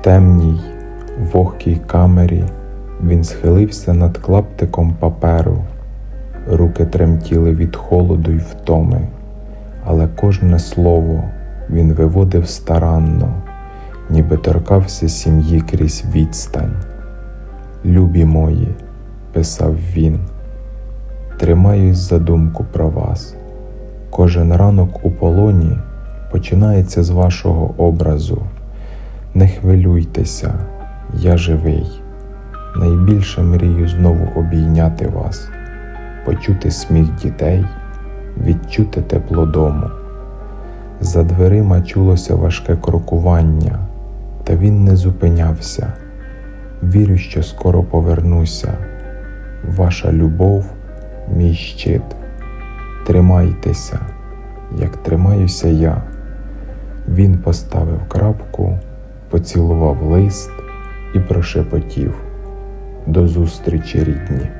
темній, вогкій камері він схилився над клаптиком паперу. Руки тремтіли від холоду й втоми, але кожне слово він виводив старанно, ніби торкався сім'ї крізь відстань. Любі мої, писав він, тримаюсь за думку про вас. Кожен ранок у полоні починається з вашого образу. Не хвилюйтеся, я живий. Найбільше мрію знову обійняти вас, почути сміх дітей, відчути тепло дому. За дверима чулося важке крокування, та він не зупинявся. Вірю, що скоро повернуся. Ваша любов, мій щит. Тримайтеся, як тримаюся я. Він поставив крапку, поцілував лист і прошепотів. До зустрічі, рідні.